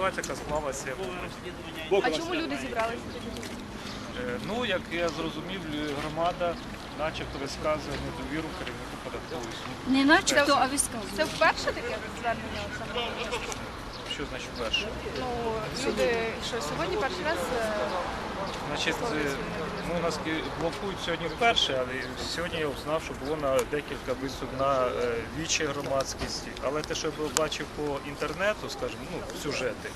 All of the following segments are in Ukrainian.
ситуація, яка склалася. А чому люди зібралися? Е, Ну, як я зрозумів, громада начебто висказує недовіру керівнику податкової служби. Не начебто, а висказує. Це вперше таке звернення? Що значить перше? Ну, люди, що сьогодні перший раз е, Значить, е, ну, нас блокують сьогодні вперше, але сьогодні я узнав, що було на декілька виступ на е, вічі громадськості. Але те, що я бачив по інтернету, скажімо, ну, сюжети,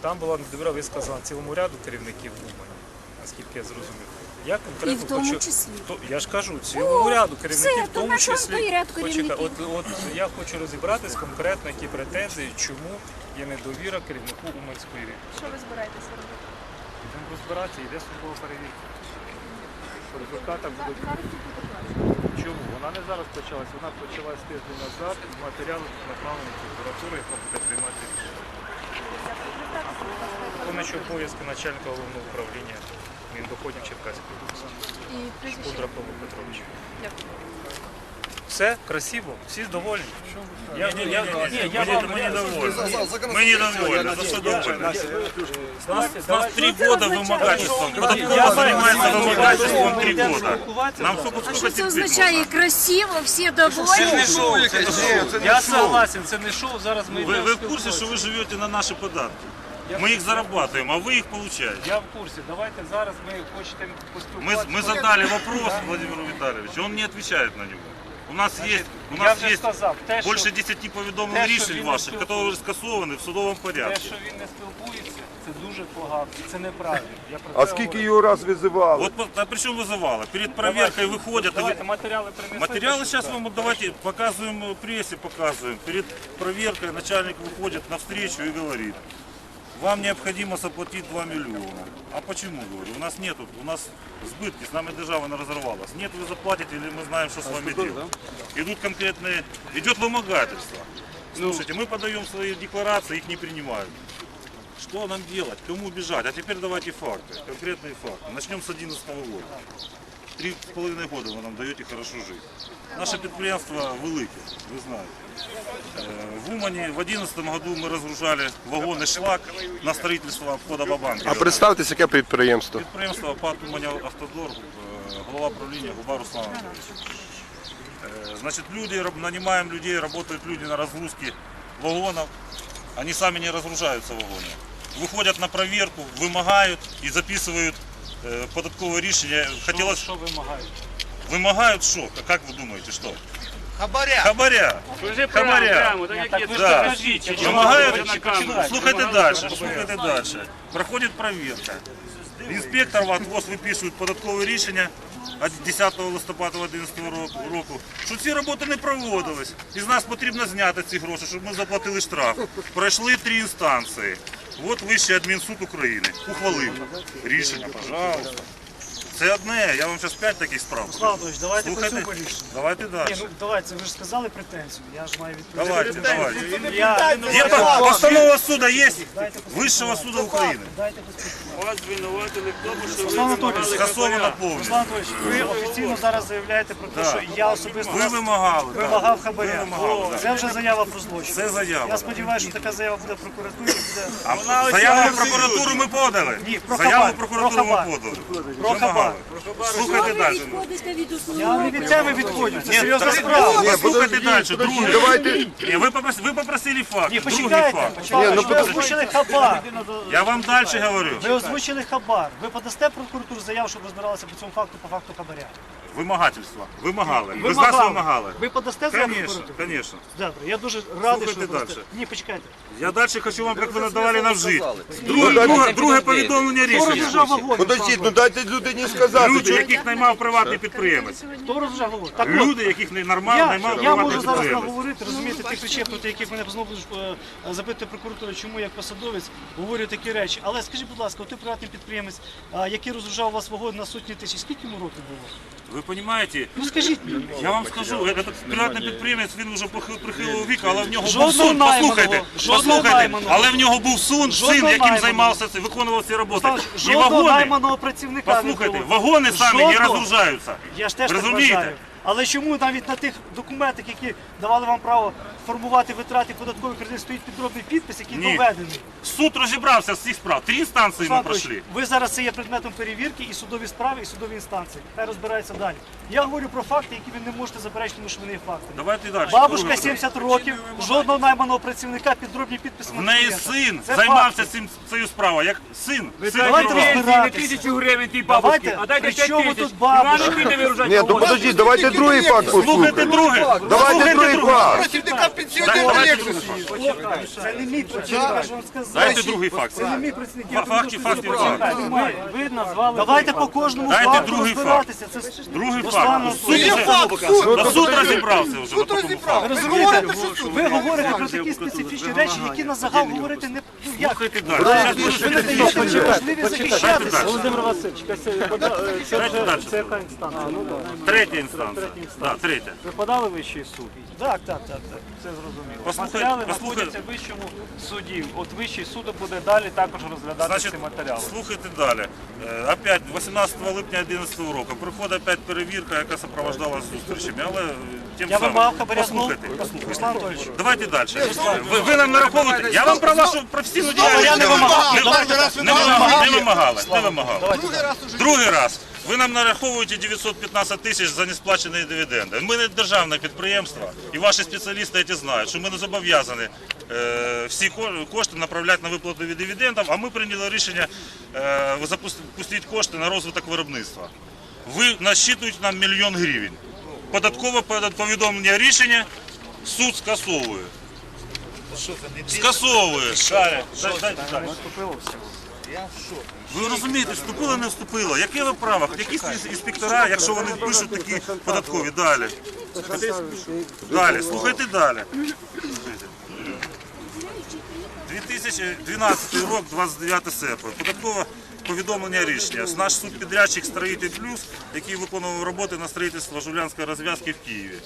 там була недовіра висказана цілому ряду керівників Умані, наскільки я зрозумів. Я конкретно І в тому хочу, числі. То, я ж кажу, цілому ряду керівників, все, в тому на числі. ряд Почекай, от, от я хочу розібратись конкретно, які претензії, чому є недовіра керівнику Уманської рівні. що ви збираєтеся розбиратися, йде службова перевірка. По результатах будуть. Чому? Вона не зараз почалась, вона почалась тиждень назад, направлені в прокуратуру, яка буде приймати рішення. Виконуючи обов'язки начальника головного управління Міндоходів Черкаської області. Прізвище. Павло Петрович. Дякую. Все красиво, всі довольні. Я, я, я, ні, я Мы вам не- мы недовольны. Мы недовольны. За что довольны? Нас, нас три года вымогательством. Податкова занимается вымогательством три года. Нам сколько, А сколько що це терпеть означає можно? красиво, всі довольні? Я согласен, це не шоу, зараз ми Вы, йдемо вы в курсе, что вы живете на наши податки? Мы их зарабатываем, а вы их получаете. Я в курсі. Давайте зараз ми хочемо Мы, поспілкуватися. мы задали вопрос Владимиру Витальевичу, он не отвечает на него. У нас есть, у Я нас вже есть сказав, те, що, больше 10 повідомлень те, що рішень він не ваших, которые скасованы в судовому те, порядку. що він не спілкується, це дуже погано. і Це неправильно. Я про А це скільки говорю. його раз визивали? Вот по- а причем вызывало? Перед проверкой выходят, и вы- Давайте матеріали принесете. Материалы щоб сейчас так. вам давайте показываем э, прессе, показываем. Перед проверкой начальник выходит на встречу и говорит, вам необходимо заплатить 2 миллиона. А почему, говорю, у нас нету, у нас сбытки, с нами держава она разорвалась. Нет, вы заплатите, или мы знаем, что с вами делать. Идут конкретные, идет вымогательство. Слушайте, мы подаем свои декларации, их не принимают. Что нам делать? Кому бежать? А теперь давайте факты, конкретные факты. Начнем с 2011 года. Три з половиною года ви нам даєте хорошо жити. Наше підприємство велике, ви знаєте. Е, В Умані в 2011 году ми розгружали вагони шлак на строительство обхода Бабанки. А представтесь, яке підприємство? Підприємство ПАТ Уманя Автодор, е, голова правління Губа Руслан Анатолійович. Е, Значит, люди, раб- нанимаем людей, работают люди на разгрузке вагонов. Они сами не разгружаются вагоны. Выходят на проверку, вымогают и записывают э, податковое решение. Що, Хотелось, що вимагають? вымогают что? Как вы думаете, что? Хабаря. Хабаря. Хабаря. Ні, так ви ж Да. покажіть, чому ви Вимагають, говорите на камеру? слухайте далі, слухайте далі. Проходить перевірка. Інспектор в ВОЗ виписує податкове рішення від 10 листопада 2011 року, що ці роботи не проводились. І з нас потрібно зняти ці гроші, щоб ми заплатили штраф. Пройшли три інстанції. От Вищий адмінсуд України ухвалив рішення, пожалуйста. Це одне, я вам зараз п'ять таких справ. Славович, давайте по цьому рішенню. давайте далі. Ні, ну давайте, ви ж сказали претензію, я ж маю відповідати. Давайте, давайте. Я, Є по- постанова суду є? Вищого суду України. дайте поспілкуватися. Вас звинуватили в тому, що Руслан ви Анатолійович, вимагали Скасовано хабаря. повністю. Руслан Анатолійович, ви офіційно зараз заявляєте про те, Да. що я особисто Ви вимагали. так. вимагав Ви хабаря. вимагали, так. Це вже заява про злочин. Це заява. Я сподіваюся, що така заява буде в прокуратурі. Буде... А заяву в прокуратуру ми подали. Ні, про Заяву хабар, в прокуратуру про ми хабар. подали. Про Вимагали. хабар. Слухайте далі. відходите Я не від тебе відходжу, це серйозна так- справа. Ні, Послухайте далі. подождіть, Другий. давайте. Ні, ви попросили, ви попросили факт. Ні, Другий почекайте, факт. почекайте, ну, ви озвучили хабар. Я вам далі говорю. Ви озвучили хабар. Ви подасте прокуратуру заяву, щоб розбиралися по цьому факту, по факту хабаря. Вимагательство. Вимагали. Ви з нас Вимагали. Ви подасте заяву Звісно, прокуратуру? звісно. Добре, я дуже радий, що Слухайте ви подасте. далі. Ні, почекайте. Я далі хочу вам, як ви надавали нам жити. Друге, друге, друге повідомлення Хто рішення. розжав вагон? Подождіть, ну дайте людині сказати. Люди, яких наймав приватний підприємець. Хто розжав вагон? Так от, Люди, яких не нормально я, наймав я приватний можу зараз підприємець. наговорити, розумієте, тих речей, проти яких мене знову ж е, запитує прокуратура, чому як посадовець говорю такі речі. Але скажіть, будь ласка, от ти приватний підприємець, який розгружав у вас вагон на сотні тисяч, скільки йому років було? Ви розумієте, Ну скажіть мені. я вам скажу, этот приватний підприємець, він вже прихилого віку, але в нього був Жодного сун, найманого, послухайте, жодного послухайте, найманого. але в нього був сун, Жодного син, яким найманого. займався, це, виконував ці роботи. І Жодного вагони, найманого працівника не послухайте, було. вагони самі не Жодного. розгружаються. Я ж теж так розумієте? вважаю. Але чому навіть на тих документах, які давали вам право формувати витрати податкових кредит, стоїть підробний підпис, який Ні. доведений? Суд розібрався з цих справ. Три інстанції ми пройшли. Ви зараз це є предметом перевірки і судові справи, і судові інстанції. Хай розбирається далі. Я говорю про факти, які ви не можете заперечити, тому що вони є фактами. Давайте далі. Бабушка Друге 70 років, жодного найманого працівника, підробні підписи. В неї син Це займався факти. цим цією справою. Як син. син Давайте розбиратися. тисячу гривень тій Давайте, а дайте при 5 чому тисяч. тут бабушка? Іван піде виружати Ні, то подождіть, давайте другий факт Слухайте послухаємо. друге. Давайте другий друге. факт. Працівника Давайте Це не мій працівник, я ж вам сказав. Дайте другий факт. Це не мій працівник. я Факти, думаю, факти, що факти. немає. Ви назвали. Давайте по кожному Дайте факту другий розбиратися. Це Другий факт. Суд, Та суд розібрався вже на такому факті. Розумієте, ви говорите про такі специфічні речі, які на загал говорити не ну, як. Слухайте далі. Зараз Ви не даєте мені можливість захищатися. Володимир Васильович, це це? Ну. Третя інстанція. Да, третя. Ви подали вищий суд? Так, так, так, так. Це зрозуміло. Послухайте, Матеріали послухайте. знаходяться в вищому суді. От вищий суд буде далі також розглядати Значить, ці матеріали. слухайте далі. Е, Опять 18 липня 2011 року приходить опять перевірка, яка супроводжувалася зустрічами, але е, тим Я самим. вимагав хабаря знову. Послухайте, послухайте. Руслан. Давайте далі. Ви, ви нам нараховуєте. Я вам про вашу професійну діяльність я не вимагав. Не, так. вимагали, не вимагали. Вимагали. Давайте. Другий раз. Ви нам нараховуєте 915 тисяч за несплачені дивіденди. Ми не державне підприємство, і ваші спеціалісти це знають, що ми не зобов'язані е, всі кошти направляти на виплату від дивідендів, а ми прийняли рішення е, запустити кошти на розвиток виробництва. Ви насчитуєте нам мільйон гривень. Податкове повідомлення рішення суд скасовує. Скасовує. Далі. Дайте далі. Ви розумієте, вступило, не вступило. Яке ви право? Які інспектора, якщо вони пишуть такі податкові? Далі. Далі, слухайте далі. 2012 рок, 29 серпня. Податкове повідомлення рішення. Наш субпідрядчик «Строїтель Плюс», який виконував роботи на строїтельство Жулянської розв'язки в Києві.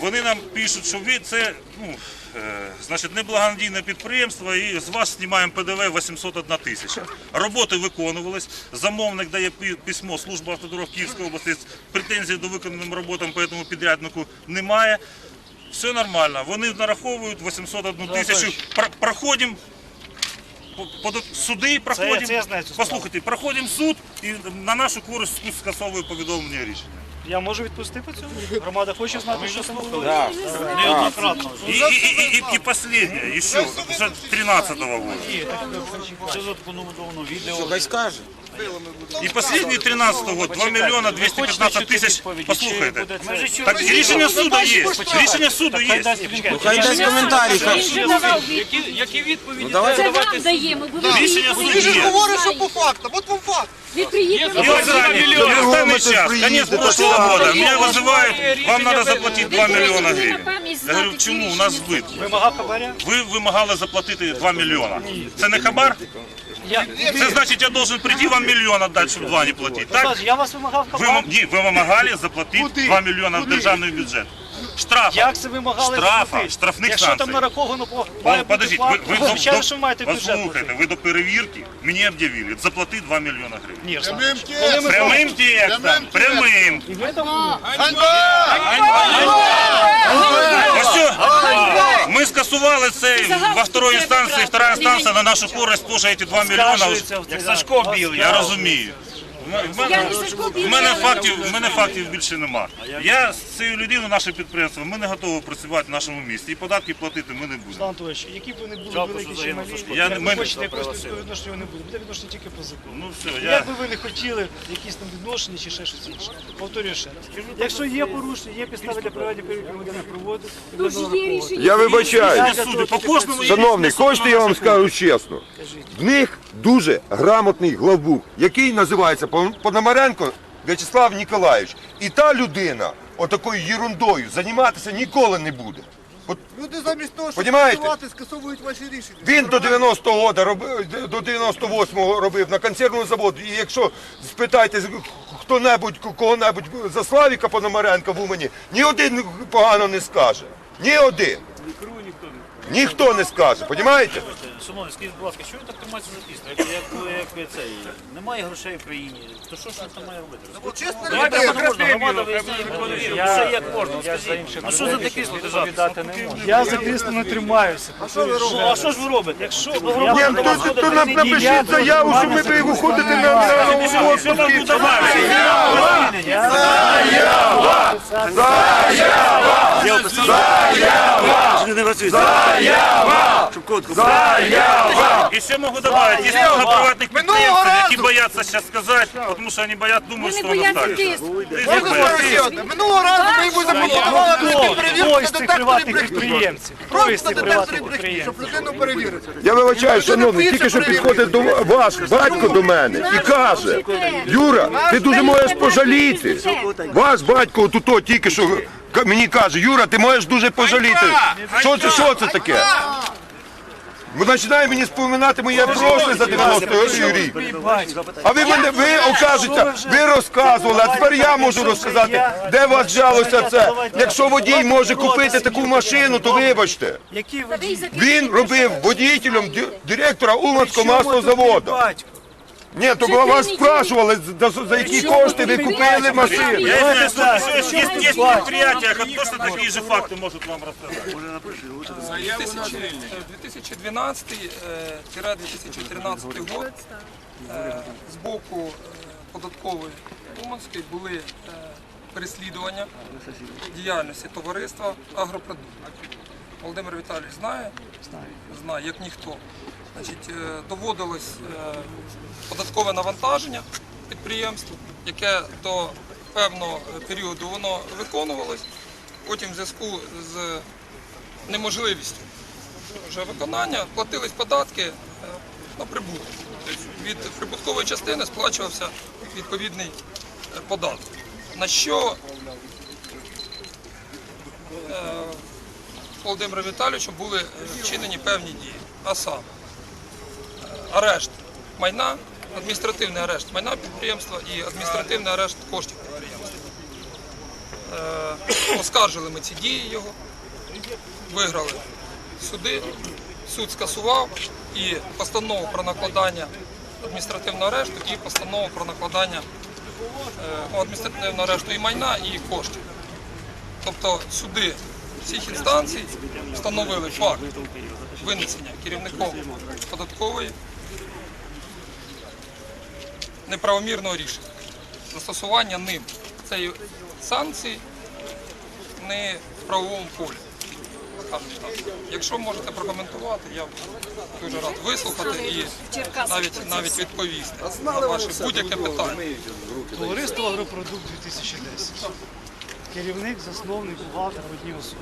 Вони нам пишуть, що ви це ну, е, значить, неблагонадійне підприємство і з вас знімаємо ПДВ 801 тисяча. Роботи виконувались, замовник дає письмо Служба автодорог Київської області, претензій до виконаним роботам по цьому підряднику немає. Все нормально. Вони нараховують 801 тисячу. Проходимо суди, проходимо. Послухайте, проходимо суд і на нашу користь скасовує повідомлення рішення. Я можу відпустити по цьому? Громада хоче знати, що це було? Неоднократно. І, і, и, і, и последнее, еще, уже 13 года. И последний 13 год, 2 миллиона 215 тысяч, послухайте. Так рішення суду є, рішення суду є. Хай дасть коментарі. хай- Які, які відповіді Це треба вам давати? даємо. бо ви Рішення суду приїхали. є. Говорить, що по фактам. От вам факт. Ви приїхали. И вот заранее, останный час, конец прошлого года, меня вызывают, вам надо заплатить 2 миллиона гривен. Я говорю, чому? У нас збит. Вимагав хабаря? Ви вимагали заплатити 2 мільйона. Це не хабар? Я, Це значить, я должен прийти вам мільйон віддати, щоб 2 не платити. Так? Я вас вимагав Ви, хабар? ні, ви вимагали заплатити Куди? 2 мільйона в державний бюджет. Штрафа. Як це вимагали Штрафа, заплатити? штрафних Якщо санкцій. там нараховано по О, має бути Подождіть, ви, плата, ви, ви до- звичайно, до- що ви маєте бюджет послухайте, ви до перевірки мені об'явили, заплати 2 мільйона гривень. Ні, Руслан, Прямим коли ми Прямим текстом, прямим. І ви там що, скасували цей во второй інстанції, втора інстанція на нашу користь теж ці 2 мільйона. скаржується в цей Як Сашко білий. Я розумію. В мене- Я не Сашко В мене фактів, в мене фактів більше нема. Я з цією людиною, наше підприємство, ми не готові працювати в нашому місті. І податки платити ми не будемо. Анатолійович, які б ви не були великі чи малі, Я як не- ви ми- хочете якось відношення не буде. Буде відношення тільки по закону. Ну все, я... Як би ви не хотіли якісь там відношення чи ще щось інше. Повторюю ще раз. Якщо є порушення, є підстави для проведення перевірки, ми будемо проводити. і є рішення. Я вибачаю. Рішення суду, по кожному є хочете я вам скажу чесно. В них дуже грамотний главбух, який називається Пон- Пономаренко В'ячеслав Ніколаєвич. І та людина отакою ерундою займатися ніколи не буде. От Люди замість того, щоб Понімаєте? працювати, скасовують ваші рішення. Він до 90-го года робив, до 98-го робив на консервному заводі. І якщо спитаєте хто-небудь, кого-небудь за Славіка Пономаренка в Умані, ні один погано не скаже. Ні один. Ніхто не скаже, розумієте? Шановні, скажіть, будь ласка, що ви так тримаєтеся за пісню? Як, як, як цей, немає грошей в країні, то що ж там має робити? Чесно, Давайте так можна, громада виясняє, все як можна. Я за Скажіть, а що за людей такі держати? Я за крісло не тримаюся. Ну, а що ж ви робите? Якщо ви Я- Ні, громада то, то, то нам напишіть заяву, що ми ви виходите на, на отпуск. що вам тут добавити? И еще могу добавить, есть много приватных предприятий, которые боятся сейчас сказать, потому что они боятся, думают, Вони что бояться так. Можна? Минулого разу ми йому запропонували пройти перевірку на детекторі приватних брехні. підприємців? Просто детекторі приватних брехні, щоб людину перевірити. Я вибачаю, шановний, тільки що підходить до ваш батько до мене і каже, Юра, ти дуже можеш пожаліти. Ваш батько тут тільки що к- мені каже, Юра, ти можеш дуже пожаліти. Що це, що це таке? Бо починає мені споминати моє прошле за 90 рік. А ви мене, ви окажете, ви розказували, а тепер я можу розказати, де у вас взялося це. Якщо водій може купити таку машину, то вибачте. Які ви Він робив водітелем ді- директора Уманського Чому заводу. батько? Ні, то вас спрашували, за, за які кошти ви купили машину. Я знаю, что есть, есть, есть предприятия, точно такие же факты может вам рассказать. 2012-2013 год е, з боку е, податкової Уманської були е, переслідування діяльності товариства Агропродукт. Володимир Віталійович знає? Знає, як ніхто. Значить, е, доводилось е, податкове навантаження підприємству, яке до певного періоду воно виконувалось. Потім в зв'язку з неможливістю вже виконання платились податки е, на прибуток. Тобто від прибуткової частини сплачувався відповідний податок. На що Володимиром Віталійовичем були вчинені певні дії. А саме арешт майна, адміністративний арешт майна підприємства і адміністративний арешт коштів підприємства. Е, Оскаржили ми ці дії його, виграли суди, суд скасував і постанову про накладання адміністративного арешту, і постанову про накладання е, адміністративного арешту і майна, і коштів. Тобто суди всіх інстанцій встановили факт винесення керівником податкової неправомірного рішення. Застосування ним цієї санкції не в правовому полі. Якщо можете прокоментувати, я дуже рад вислухати і навіть навіть відповісти на ваше будь-яке питання. Товариство Агропродукт 2010. Керівник, засновник, бухгалтер в одній особі.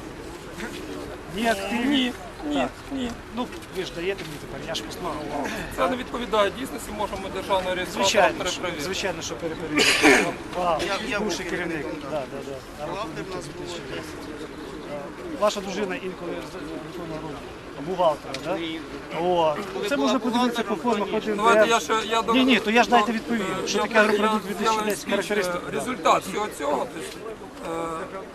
Ні. Ні, ні, ні. Ну, ви ж даєте мені тепер, я ж послухав. Це не відповідає дійсності, можемо державної реєстратора Звичайно, що, перепровірити. звичайно, що перепровірити. Вау, бувший керівник. Да, да, да. Агропродукт 2010. Ваша дружина інколи виконує роль бухгалтера, да? О, це можна подивитися по формах один. Давайте я ще я Ні, ні, то я ж дайте відповім. Е, Що таке агропродукт 2010, е, Результат всього цього. тобто,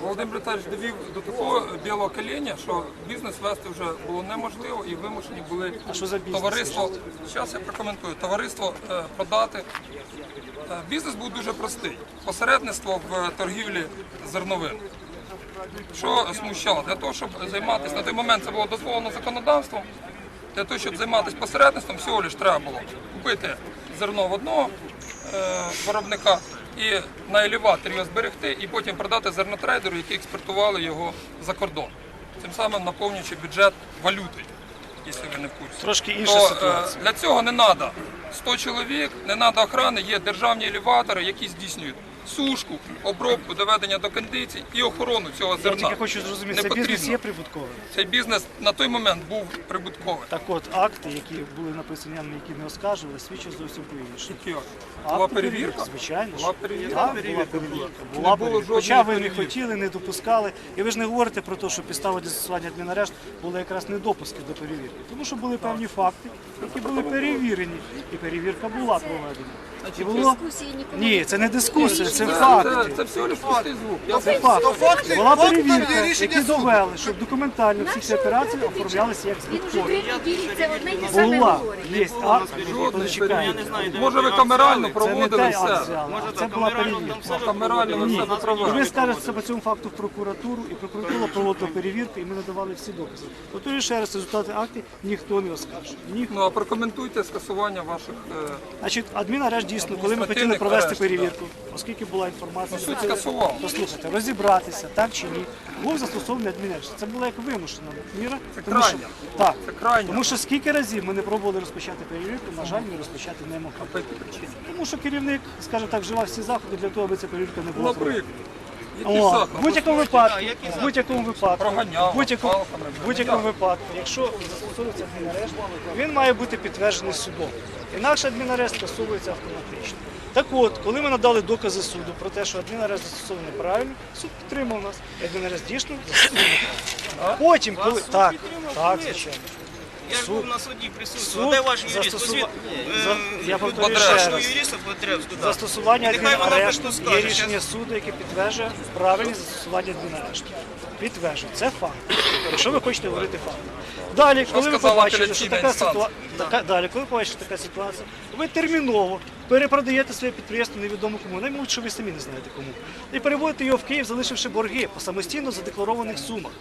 Володимир Віталійович довів до такого білого коління, що бізнес вести вже було неможливо і вимушені були А що за бізнес? товариство. Зараз я прокоментую. Товариство е, продати. Е, Бізнес був дуже простий. Посередництво в торгівлі зерновин. Що смущало? Для того, щоб займатися на той момент це було дозволено законодавством. Для того, щоб займатися посередництвом, всього лиш треба було купити зерно в одного е, виробника і на елеваторі його зберегти, і потім продати зернотрейдеру, які експортували його за кордон. Тим самим наповнюючи бюджет валютою, якщо ви не в курсі. Трошки інша То, е, ситуація. для цього не треба 100 чоловік, не треба охорони, є державні елеватори, які здійснюють сушку, обробку, доведення до кондицій і охорону цього Я зерна. тільки хочу зрозуміти, Не це бізнес є прибутковим? Цей бізнес на той момент був прибутковий. Так от, акти, які були написані, які не оскаржували, свідчать зовсім по іншому. Була перевірка? Звичайно. Була перевірка? Так, була була. перевірка. Була перевірка. Хоча ви не хотіли, не допускали. І ви ж не говорите про те, що підстава для застосування адмінарешт були якраз недопуски до перевірки. Тому що були певні факти, які були перевірені. І перевірка була проведена. І було... Ні, це не дискусія. це Це, це, це всього лиш пустий звук. Це факт. факти- Була перевірка, які довели, щоб документально всі ці операції оформлялися як збиткові. Була, є акт, зачекайте. Може ви камерально Це не проводили те все. а це була перевірка. Камерально ви все І ви скажете по цьому факту в прокуратуру, і прокуратура проводила перевірку, і ми надавали всі докази. От ще раз результати актів ніхто не оскаржує. Ну а прокоментуйте скасування ваших. Е, Значить, адмінарешт дійсно, коли ми хотіли провести перевірку, оскільки була інформація, Ну, скасував. послухайте, розібратися, так чи ні, був застосований адмінарешт. Це була як вимушена міра. Це тому що, крайня. так, Це крайня. тому що скільки разів ми не пробували розпочати перевірку, на жаль, ми розпочати не могли. По якій причині? Тому що керівник, скажімо так, вживав всі заходи для того, аби ця перевірка не була проведена. Наприклад. Які О, заходи? в будь-якому випадку, в будь-якому випадку, Проганяв, в будь-якому, палками, в будь-якому випадку, якщо застосовується адмінарешт, він має бути підтверджений судом. Інакше адмінарешт скасовується автоматично. Так от, коли ми надали докази суду про те, що адмінарешт застосований правильно, суд підтримав нас. І адмінарешт дійсно застосований правильно. Потім, коли так, так, звичайно. Я ж Суд- був на суді. Суд Де ваш юрист? застосува- Позвіть, За- е, я повторюю ще вашого раз. юриста. Застосування нехай вона адмінарешту просто є скаже, рішення суду, яке підтверджує правильність застосування адмінарешту. Підтверджує. Це факт. Якщо ви хочете говорити факт. Далі, коли ви сказала побачили, що апеляційна така інстанція? ситуація, така, далі, коли ви побачите така ситуація, ви терміново перепродаєте своє підприємство невідомо кому, навіть що ви самі не знаєте кому, і переводите його в Київ, залишивши борги по самостійно задекларованих сумах.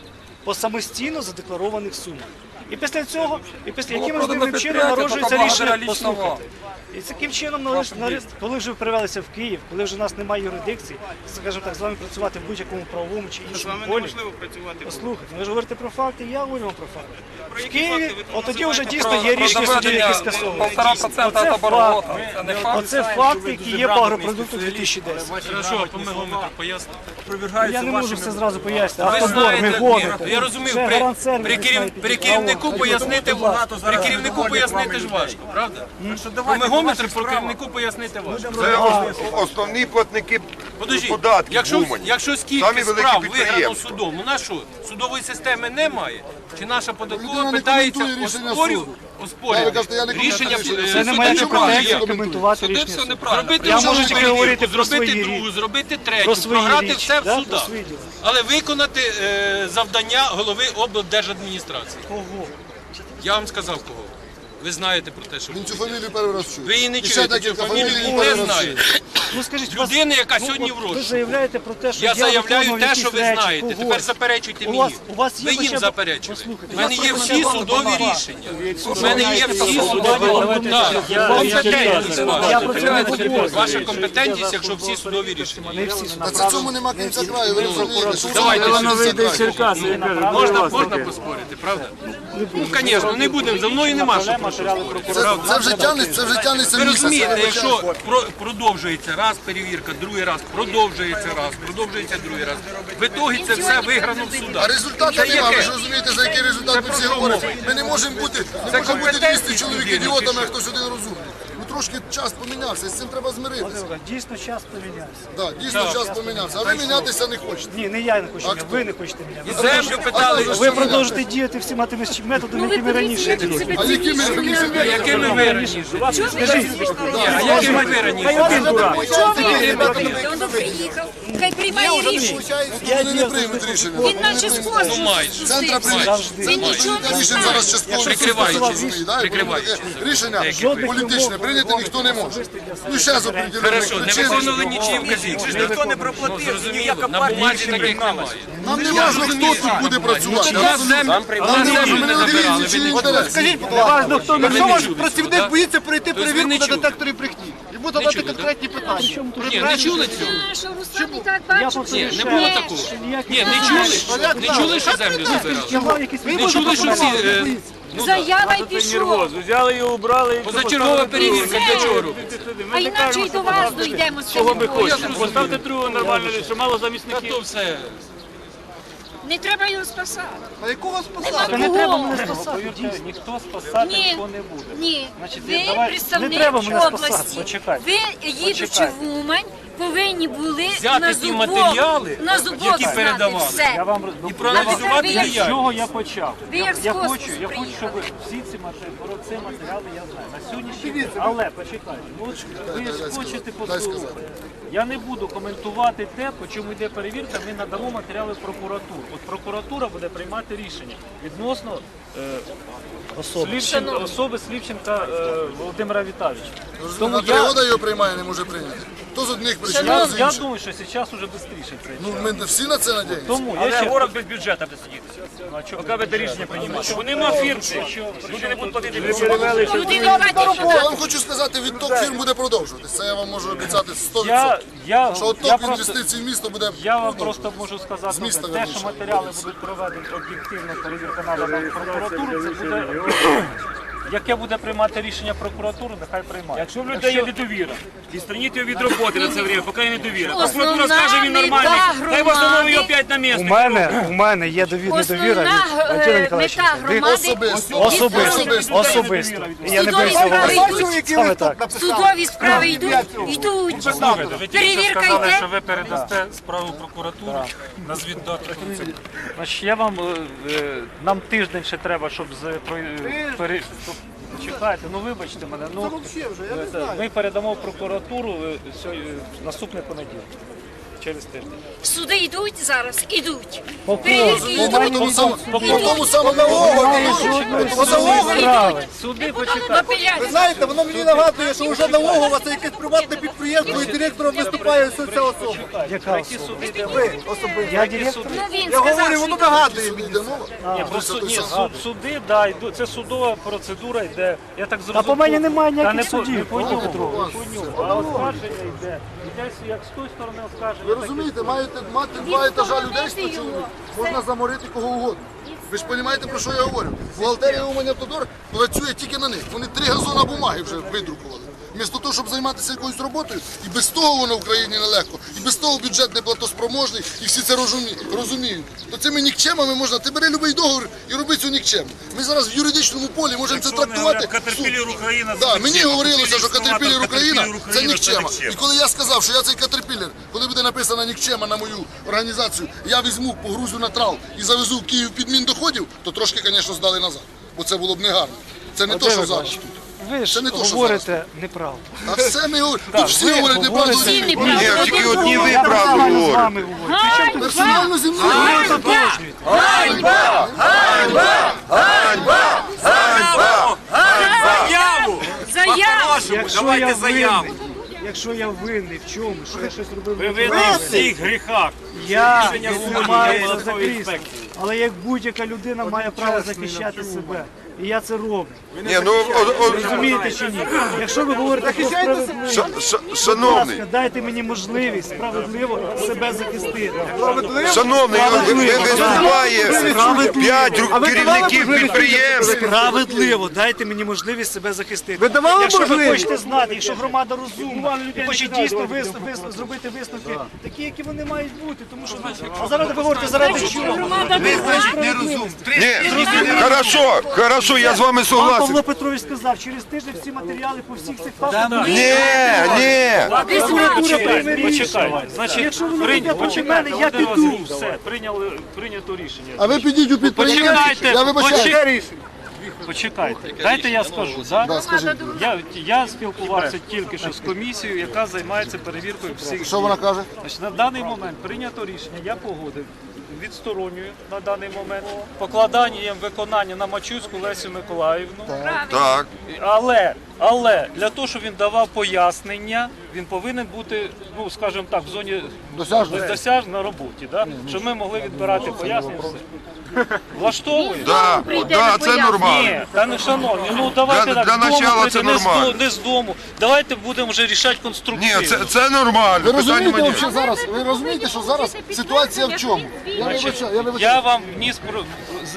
По самостійно задекларованих сумах. І після цього, і після Було яким продано чином підприємство, народжується рішення. Послухайте. І таким чином, коли вже ви привелися в Київ, коли вже у нас немає юрисдикції, скажімо так, з вами працювати в будь-якому правовому чи З іншому вами полі. неможливо працювати. Послухайте, ви ж говорите про факти, я говорю вам про факти. Про В Києві, тоді вже дійсно є рішення судів, які скасовують. полтора процента Оце оборота. Факти, які є по агропродукту 2010. Хорошо, по мегометру пояснити. Я не можу все зразу пояснити. Автобор, ні, я розумію, при, керівнику пояснити керівнику пояснити ж важко, правда? По мегометру керівнику пояснити важко. Це ос- основні платники Подождіть, податків якщо, Умані. якщо Самі скільки великі справ виграно підприємства. судом, у нас що, судової системи немає? Чи наша податкова питається оспорю, оспорює рішення е, Це не моя судів? компетенція коментувати Суди рішення все суду. неправильно. Зробити Я можу тільки говорити про зробити свої другу, зробити про третю, свої програти річ, все в да, про судах. свої діла. Але виконати е, завдання голови облдержадміністрації. Кого? Я вам сказав кого. Ви знаєте про те, що Він цю фамілію перший раз чує. ви її не І ще чуєте, цю декілька фамілію не перший раз знаєте. чує. Ну скажіть, вас- Людина, яка ну, сьогодні от в Ви розшуку. заявляєте про те, що Я заявляю виконував те, якісь що ви речі, знаєте. когось. Тепер заперечуйте У мені. вас, у вас є Ви їм б- заперечуєте. Послухайте, У мене є всі судові рішення. У мене є всі судові Так, Я компетентність про ваша. це не говорю. Ваша компетентність, якщо всі судові рішення. Не всі Та це цьому нема кінця краю, ви розумієте. що Давайте це нема кінця краю. Можна, можна поспорити, правда? Ну, звісно, не будемо, за мною нема що матеріали Це, це вже тягнеться, це вже тягнеться Ви розумієте, якщо про- продовжується раз перевірка, другий раз, продовжується раз, продовжується другий раз. В ітогі це все виграно в А судах. результату Це немає, ви яке? ж розумієте, за який результат ми всі що говоримо. мова? Ми не можемо бути, не може бути 200 чоловік людини, ідіотами, а що? хтось один розумний. Трошки час помінявся, з цим треба змиритися. Дійсно, час помінявся. Да, дійсно час помінявся, а ви мінятися не хочете. Ні, не я не хочу, А хто? ви не хочете мінятися. міняти. землю питали, Ви продовжите діяти всіма тими ж методами, Ну які ви раніше діяли. А які ми раніше якими ви раніше? Скажіть, а якими ви раніше? Чого ви не приїхав, хай приймає рішення. Вони не приймуть рішення. Він наче з Ну кожним. Центра приймуть. Він нічого не Рішення знає. зараз частково Прикриваючись, прикриваючись. Рішення політичне прийняти ніхто не може. Ну ще з определених Хорошо, не причин. виконували нічиї вказівки. Ніхто не проплатив, зрозуміло, на бумазі таких немає. Нам не важливо, хто тут буде працювати. У нас землю, у нас землю не забирали. Ви не? Скажіть, Ви не чули цього, працівник боїться пройти не перевірку на детекторі брехні. Йому задати чули, да? конкретні питання. Ні, не чули цього? Що Руслан і так Я бачив? Ні, не було такого. Ні, не чули? Не чули, що землю забирали? Не чули, що всі... е, Ну, да. Заява й пішов. Взяли його, убрали. Позачергова перевірка для чого? А іначе й до вас дійдемо з цього. Поставте другого нормально, що мало Та замісників. то все. Не треба його спасати. А якого спасати? Нема Та не треба мене спасати, дійсно. Ніхто спасати Ні. ніхто не буде. Ні, Значить, ви давай- представник не треба мене спасати, області. почекай. Ви їдучи Почекайте. в Умань, повинні були Взяти на ті зубок, матеріали, на зубок які знати передавали. все. Я вам І проаналізувати діяльність. з чого я почав? Ви Я, як з я космосу хочу, я хочу, щоб приїхали. всі ці матеріали, про ці матеріали я знаю. На сьогоднішній день, але почекайте, ну от ви ж хочете послухати. Я не буду коментувати те, по чому йде перевірка, ми надамо матеріали в прокуратуру. От прокуратура буде приймати рішення відносно е, Слівченка, особи Слівченка е, Володимира Віталійовича. Тому я, Пригода його приймає, не може прийняти. То з одних причин, я, то з я інших. думаю, що зараз вже швидше це. Ну, ми всі на це надіємося. Тому я ще... город без бюджету буде сидіти. Ну, а чого Поки ви те рішення приймаєте. Бо нема фірм. Люди не будуть платити бюджет. Не Я вам хочу сказати, відток фірм буде продовжуватися. Це я вам можу обіцяти 100%. Я, я, Що я отток просто, інвестицій в місто буде я вам просто можу сказати, З міста те, верніше. що матеріали будуть проведені об'єктивно, перевірка надана в прокуратуру, це буде, яке буде приймати рішення прокуратури, нехай приймає. Якщо в людей є недовіра, відстраніть його від роботи на це время, поки є недовіра. Прокуратура скаже, він нормальний, хай постановить його опять на місце. У мене, у мене є довірна довіра від Антона е, Ніколаєвича. мета громади Особисто. Особисто. І я не Судові боюся справи говорити. йдуть. Саме так. Судові справи йдуть, йдуть. Перевірка сказали, що ви передасте справу назвіть дату. коли це. Значить, я вам, е, е, нам тиждень ще треба, щоб з про- е, пере- Чекайте, ну вибачте мене. Ну, е, ми передамо в прокуратуру е, е, наступний понеділок. Через тиждень. Суди йдуть зараз, ідуть. По По йдуть. тому самому- по тому самому Суди почекайте. Апеляція. Знаєте, воно мені нагадує, що вже налогова це якесь приватне підприємство і директором виступає ось ця особа. Яка особа? суди Ви особисто. Я директор. Ну Я говорю, воно нагадує мені. Суд, ні, суд, суди, да, йду- це судова процедура йде. Я так зрозумів. по мені немає ніяких судів, не по ньому, не по ньому. А оскарження йде. Йде як з тої сторони оскарження. Ви розумієте, маєте мати два етажа людей спочатку, можна заморити кого угодно. Ви ж розумієте, про що я говорю? Бухгалтерія у мене Тодор працює тільки на них. Вони три газона бумаги вже видрукували. Вмісто того, щоб займатися якоюсь роботою, і без того воно в країні нелегко, і без того бюджет не платоспроможний, і всі це розуміють. То цими нікчемами можна, ти бери будь-який договір і роби цю нікчему. Ми зараз в юридичному полі можемо це трактувати. суд. Україна, Да, мені говорилося, що Caterpillar Україна це нікчема. І коли я сказав, що я цей Caterpillar, коли буде написана нікчема на мою організацію, я візьму, погрузю на трал і завезу в Київ під Міндоходів, то трошки, звісно, здали назад. Бо це було б негарно. Це не то, що зараз. Ви ж Це не то, що говорите неправду. А все ми говоримо. Тут всі говорять неправду. Всі Ні, тільки одні ви правду Нормально з говорите. вами говорю. Персонально зі мною. Заяву! Заяву. Якщо я винний, якщо я винний в чому, що я щось робив Ви не винні в всіх гріхах. я Рішення знімаюся за інспекції. Але як будь-яка людина має право захищати себе. І я це роблю. Ні, ну, о- о- Розумієте чи ні? Якщо ви говорите про справедливість, будь шановний, ласка, дайте мені можливість справедливо себе захистити. шановний, ви, ви виступає п'ять керівників підприємств. Справедливо, дайте мені можливість себе захистити. Ви давали якщо ви можливість? хочете знати, якщо громада розумна і хоче дійсно вис- вис- зробити висновки, такі, які вони мають бути, тому що а зараз ви говорите заради чого? Громада не знає. Ні, хорошо, хорошо, я з вами Пан согласен. Павло Петрович сказав, через тиждень всі матеріали по всіх цих фактах. Ні, ні. Прокуратура прийме рішення. Якщо прийня- не проти мене, я піду. Все, прийняли, прийнято рішення. А ви підіть у підприємство. Почекайте, Я вибачаю. почекайте. Почекайте, дайте я скажу. Да? Да, скажіть. Я, я спілкувався тільки що з комісією, яка займається перевіркою всіх. Що вона каже? Значить, на даний момент прийнято рішення, я погодив, відсторонюю на даний момент покладанням виконання на Мачуську Лесю Миколаївну. Так. Але, але для того, щоб він давав пояснення, він повинен бути, ну скажімо так, в зоні Досяжності. досяж на роботі, да? щоб ми могли відбирати пояснення. все. Влаштовує? Да, да, це нормально. Ні, та не шановні, ну давайте Для- так, для з дому начала прийти, не з нормально. не з дому. Давайте будемо вже рішати Ні, конструктивно. це, це нормально. Ви Питань розумієте, що зараз? Ви розумієте, що зараз ситуація в чому? Я вибачаю, я вибачаю. Я вам вніс про-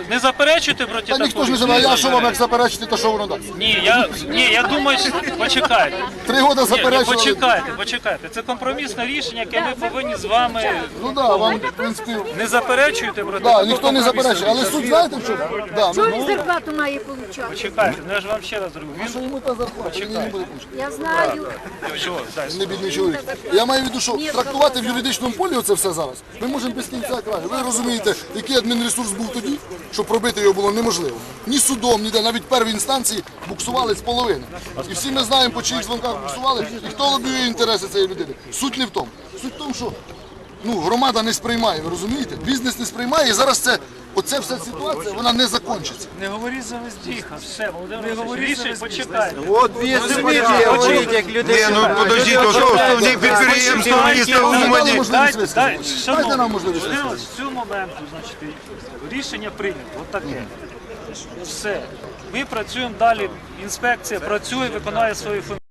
не заперечуєте проти Та ніхто ж не знає, а я що вам як заперечити, то що воно дасть? Ні, я ні, я думаю, що почекайте. Три роки Ні, ні, заперечували. почекайте, почекайте. Це компромісне рішення, яке ми повинні з вами. Ну да, вам, в принципі, Не заперечуєте проти да, такого ніхто не компромісного заперечує. Але суть знаєте, в чому? Да, Чого ну, він зарплату має получати? Почекайте, ну я ж вам ще раз говорю. що йому та зарплата, він не буде кушати. Я знаю. що, дай Він не бідний чоловік. Я маю в виду, що трактувати в юридичному полі оце все зараз. Ми можемо без кінця краю. Ви розумієте, який адмінресурс був тоді, що пробити його було неможливо. Ні судом, ніде, навіть перві інстанції буксували з половини. І всі ми знаємо, по чиїх дзвонках буксували, і хто лобіює інтереси цієї людини. Суть не в тому. Суть в тому, що ну, громада не сприймає, ви розумієте? Бізнес не сприймає, і зараз це, оця вся ситуація, вона не закінчиться. Не говоріть за вездіха, все, Володимир Васильович, рішення, почекайте. От Ні, ну подождіть, то що основні підприємства міста Умані. Дайте, нам можливість. Васильович, з моменту, значить, рішення прийнято, от таке. Все. Ми працюємо далі, інспекція працює, виконує свої функції.